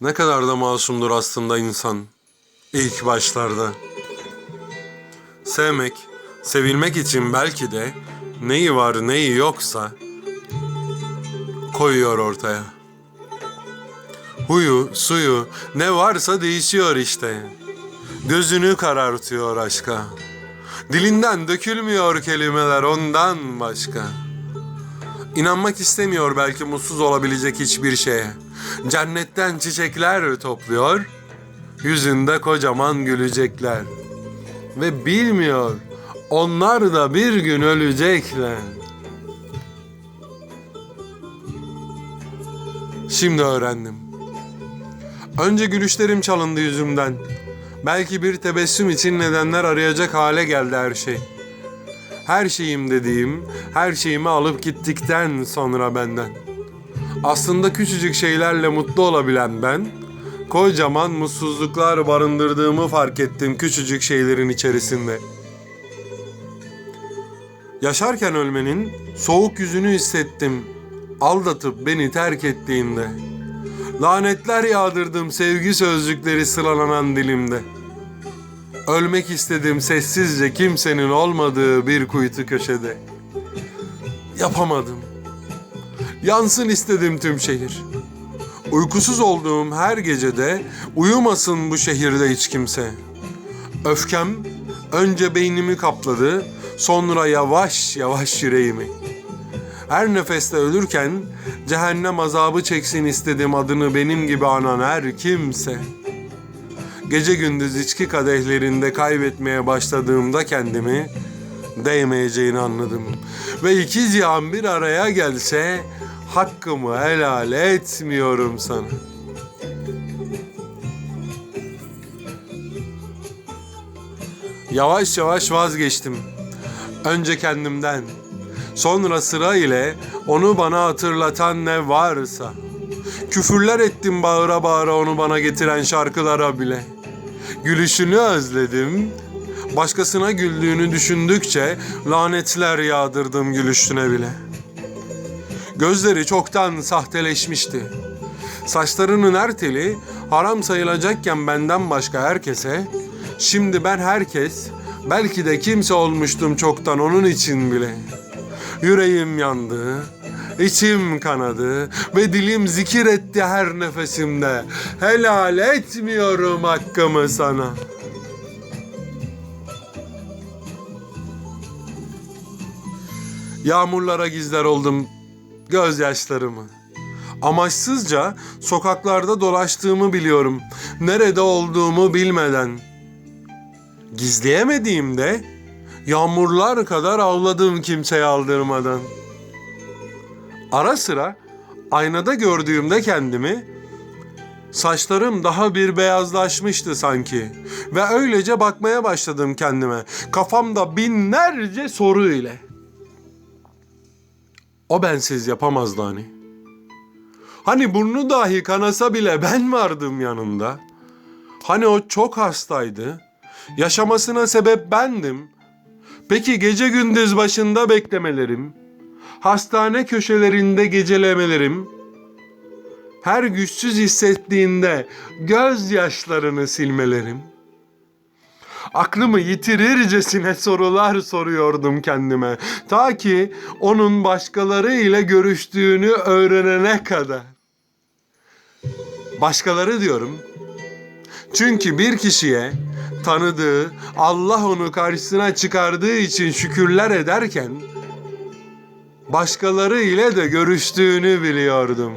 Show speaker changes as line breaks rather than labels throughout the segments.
Ne kadar da masumdur aslında insan ilk başlarda. Sevmek, sevilmek için belki de neyi var neyi yoksa koyuyor ortaya. Huyu, suyu ne varsa değişiyor işte. Gözünü karartıyor aşka. Dilinden dökülmüyor kelimeler ondan başka. İnanmak istemiyor belki mutsuz olabilecek hiçbir şeye. Cennetten çiçekler topluyor, yüzünde kocaman gülecekler. Ve bilmiyor, onlar da bir gün ölecekler. Şimdi öğrendim. Önce gülüşlerim çalındı yüzümden. Belki bir tebessüm için nedenler arayacak hale geldi her şey. Her şeyim dediğim, her şeyimi alıp gittikten sonra benden. Aslında küçücük şeylerle mutlu olabilen ben, kocaman mutsuzluklar barındırdığımı fark ettim küçücük şeylerin içerisinde. Yaşarken ölmenin soğuk yüzünü hissettim, aldatıp beni terk ettiğinde. Lanetler yağdırdım sevgi sözcükleri sıralanan dilimde. Ölmek istedim sessizce kimsenin olmadığı bir kuytu köşede. Yapamadım. Yansın istedim tüm şehir. Uykusuz olduğum her gecede uyumasın bu şehirde hiç kimse. Öfkem önce beynimi kapladı, sonra yavaş yavaş yüreğimi. Her nefeste ölürken cehennem azabı çeksin istedim adını benim gibi anan her kimse. Gece gündüz içki kadehlerinde kaybetmeye başladığımda kendimi değmeyeceğini anladım. Ve iki cihan bir araya gelse hakkımı helal etmiyorum sana. Yavaş yavaş vazgeçtim. Önce kendimden, sonra sıra ile onu bana hatırlatan ne varsa. Küfürler ettim bağıra bağıra onu bana getiren şarkılara bile. Gülüşünü özledim. Başkasına güldüğünü düşündükçe lanetler yağdırdım gülüşüne bile. Gözleri çoktan sahteleşmişti. Saçlarının her teli haram sayılacakken benden başka herkese, şimdi ben herkes, belki de kimse olmuştum çoktan onun için bile. Yüreğim yandı, içim kanadı ve dilim zikir etti her nefesimde. Helal etmiyorum hakkımı sana. Yağmurlara gizler oldum gözyaşlarımı. Amaçsızca sokaklarda dolaştığımı biliyorum. Nerede olduğumu bilmeden. Gizleyemediğimde yağmurlar kadar ağladım kimseye aldırmadan. Ara sıra aynada gördüğümde kendimi saçlarım daha bir beyazlaşmıştı sanki ve öylece bakmaya başladım kendime. Kafamda binlerce soru ile. O bensiz yapamazdı hani. Hani burnu dahi kanasa bile ben vardım yanında. Hani o çok hastaydı. Yaşamasına sebep bendim. Peki gece gündüz başında beklemelerim, hastane köşelerinde gecelemelerim, her güçsüz hissettiğinde gözyaşlarını silmelerim. Aklımı yitirircesine sorular soruyordum kendime. Ta ki onun başkaları ile görüştüğünü öğrenene kadar. Başkaları diyorum. Çünkü bir kişiye tanıdığı, Allah onu karşısına çıkardığı için şükürler ederken başkaları ile de görüştüğünü biliyordum.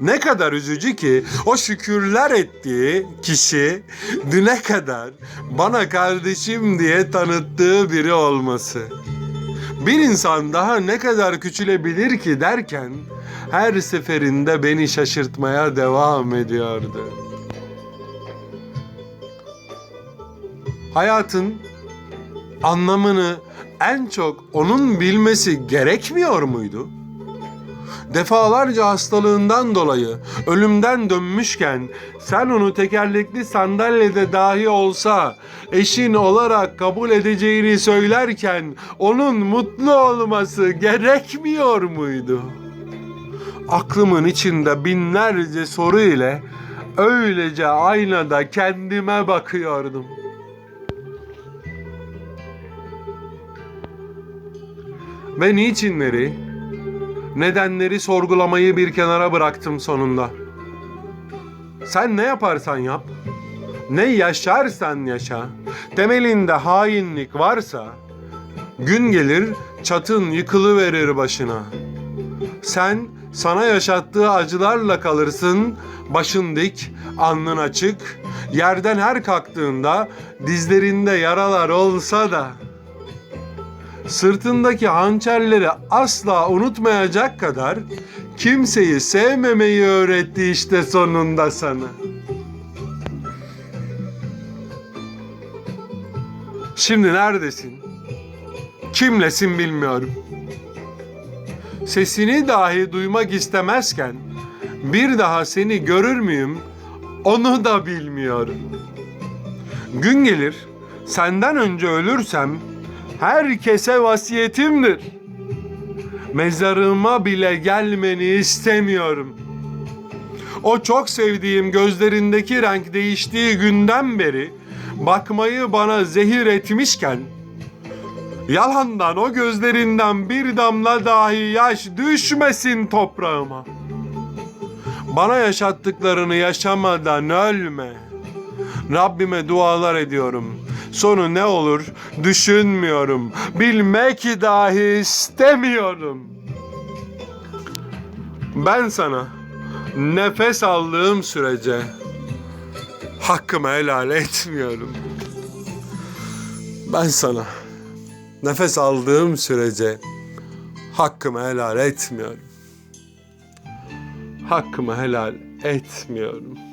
Ne kadar üzücü ki o şükürler ettiği kişi düne kadar bana kardeşim diye tanıttığı biri olması. Bir insan daha ne kadar küçülebilir ki derken her seferinde beni şaşırtmaya devam ediyordu. Hayatın anlamını en çok onun bilmesi gerekmiyor muydu? Defalarca hastalığından dolayı ölümden dönmüşken sen onu tekerlekli sandalyede dahi olsa eşin olarak kabul edeceğini söylerken onun mutlu olması gerekmiyor muydu? Aklımın içinde binlerce soru ile Öylece aynada kendime bakıyordum. Ve niçinleri, nedenleri sorgulamayı bir kenara bıraktım sonunda. Sen ne yaparsan yap, ne yaşarsan yaşa, temelinde hainlik varsa, gün gelir çatın yıkılıverir başına. Sen sana yaşattığı acılarla kalırsın, başın dik, alnın açık, yerden her kalktığında dizlerinde yaralar olsa da sırtındaki hançerleri asla unutmayacak kadar kimseyi sevmemeyi öğretti işte sonunda sana. Şimdi neredesin? Kimlesin bilmiyorum. Sesini dahi duymak istemezken bir daha seni görür müyüm? Onu da bilmiyorum. Gün gelir senden önce ölürsem herkese vasiyetimdir. Mezarıma bile gelmeni istemiyorum. O çok sevdiğim gözlerindeki renk değiştiği günden beri bakmayı bana zehir etmişken yalandan o gözlerinden bir damla dahi yaş düşmesin toprağıma. Bana yaşattıklarını yaşamadan ölme. Rabbime dualar ediyorum. Sonu ne olur düşünmüyorum. Bilmek dahi istemiyorum. Ben sana nefes aldığım sürece hakkımı helal etmiyorum. Ben sana nefes aldığım sürece hakkımı helal etmiyorum. Hakkımı helal etmiyorum.